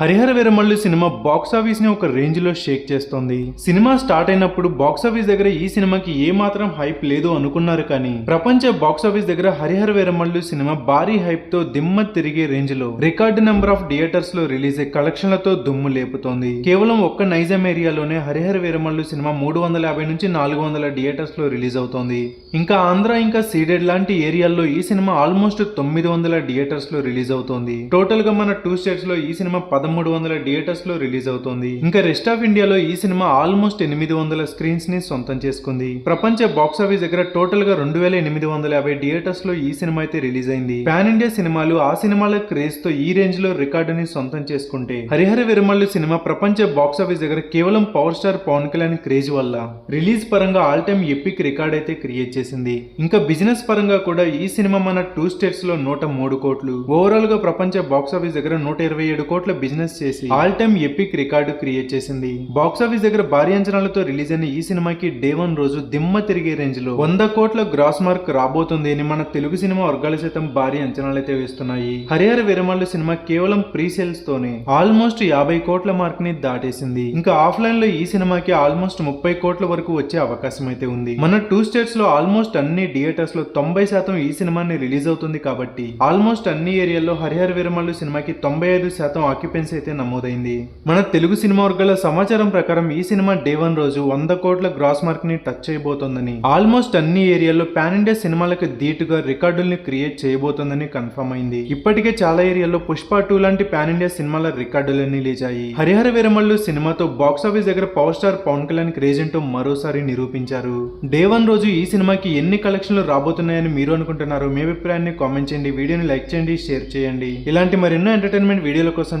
Harihara Veeramallu cinema box ఆఫీస్ని ఒక రేంజ్లో షేక్ చేస్తోంది. సినిమా స్టార్ట్ అయినప్పుడు బాక్స్ ఆఫీస్ దగ్గర ఈ సినిమాకి ఏ మాత్రం హైప్ లేదు అనుకున్నారు కానీ ప్రపంచ బాక్స్ ఆఫీస్ దగ్గర హరిహర వీరమల్లు సినిమా భారీ హైప్తో దిమ్మ తిరిగే రేంజ్లో రికార్డు నెంబర్ ఆఫ్ థియేటర్స్లో రిలీజ్ అయ్యే కలెక్షన్లతో దుమ్ము లేపుతోంది. కేవలం ఒక్క నైజాం ఏరియాలోనే హరిహర వీరమల్లు సినిమా మూడు వందల యాభై నుంచి నాలుగు వందల థియేటర్స్లో రిలీజ్ అవుతోంది. ఇంకా ఆంధ్ర ఇంకా సీడెడ్ లాంటి ఏరియాల్లో ఈ సినిమా ఆల్మోస్ట్ తొమ్మిది వందల థియేటర్స్లో రిలీజ్ అవుతోంది. టోటల్గా మన టూ స్టేట్స్లో ఈ సినిమా పదమూడు వందల థియేటర్స్లో రిలీజ్ అవుతోంది. ఇంకా రెస్ట్ ఆఫ్ ఇండియాలో ఈ సినిమా ఆల్మోస్ట్ ఎనిమిది వందల స్క్రీన్స్ని సొంతం చేసుకుంది. ప్రపంచ బాక్స్ ఆఫీస్ దగ్గర టోటల్గా రెండు వేల ఎనిమిది వందల యాభై థియేటర్స్లో ఈ సినిమా అయితే రిలీజ్ అయింది. పాన్ ఇండియా సినిమాలు ఆ సినిమాల క్రేజ్తో ఈ రేంజ్లో రికార్డుని సొంతం చేసుకుంటే హరిహర విరమల్లు సినిమా ప్రపంచ బాక్స్ ఆఫీస్ దగ్గర కేవలం power star Pawan Kalyan craze వల్ల రిలీజ్ పరంగా ఆల్ టైమ్ ఎపిక్ రికార్డ్ అయితే క్రియేట్ చేసింది. ఇంకా బిజినెస్ పరంగా కూడా ఈ సినిమా మన టూ స్టేట్స్లో నూట మూడు కోట్లు. ఓవరాల్గా ప్రపంచ బాక్స్ ఆఫీస్ దగ్గర నూట ఇరవై ఏడు కోట్ల బిజినెస్ చేసి all time epic record create చేసింది. బాక్స్ ఆఫీస్ దగ్గర భారీ అంచనాలతో రిలీజ్ అయిన ఈ సినిమాకి డే వన్ రోజు దిమ్మ తిరిగే రేంజ్లో వంద కోట్ల గ్రాస్ మార్క్ రాబోతుంది అని మన తెలుగు సినిమా వర్గాల సైతం భారీ అంచనాలు అయితే వేస్తున్నాయి. హరిహర వీరమల్లు సినిమా కేవలం ప్రీ సేల్స్ తోనే ఆల్మోస్ట్ యాభై కోట్ల మార్క్ని దాటేసింది. ఇంకా ఆఫ్లైన్లో ఈ సినిమాకి ఆల్మోస్ట్ ముప్పై కోట్ల వరకు వచ్చే అవకాశం అయితే ఉంది. మన టూ స్టేట్స్లో ఆల్మోస్ట్ అన్ని థియేటర్స్లో తొంభై శాతం ఈ సినిమాని రిలీజ్ అవుతుంది కాబట్టి ఆల్మోస్ట్ అన్ని ఏరియాల్లో హరిహర వీరమల్లు సినిమాకి తొంభై ఐదు శాతం ఆక్యుపెన్సీ అయితే నమోదైంది. మన తెలుగు సినిమా వర్గాల సమాచారం ప్రకారం ఈ సినిమా డే వన్ రోజు వంద కోట్ల గ్రాస్ మార్క్ని టచ్ చేయబోతోందని ఆల్మోస్ట్ అన్ని ఏరియాల్లో పాన్ ఇండియా సినిమాలకు ధీటుగా రికార్డుల్ని క్రియేట్ చేయబోతోందని కన్ఫర్మ్ అయింది. ఇప్పటికే చాలా ఏరియాల్లో పుష్ప టూ లాంటి పాన్ ఇండియా సినిమాల రికార్డులు నిలిచాయి హరిహర వీరమల్లు సినిమాతో బాక్స్ ఆఫీస్ దగ్గర power star Pawan Kalyan craze ఏంటో మరోసారి నిరూపించారు. డే వన్ రోజు ఈ సినిమాకి ఎన్ని కలెక్షన్లు రాబోతున్నాయని మీరు అనుకుంటున్నారు మీ అభిప్రాయాన్ని కామెంట్ చేయండి. వీడియోని లైక్ చేయండి షేర్ చేయండి. ఇలాంటి మరెన్నో ఎంటర్టైన్మెంట్ వీడియోల కోసం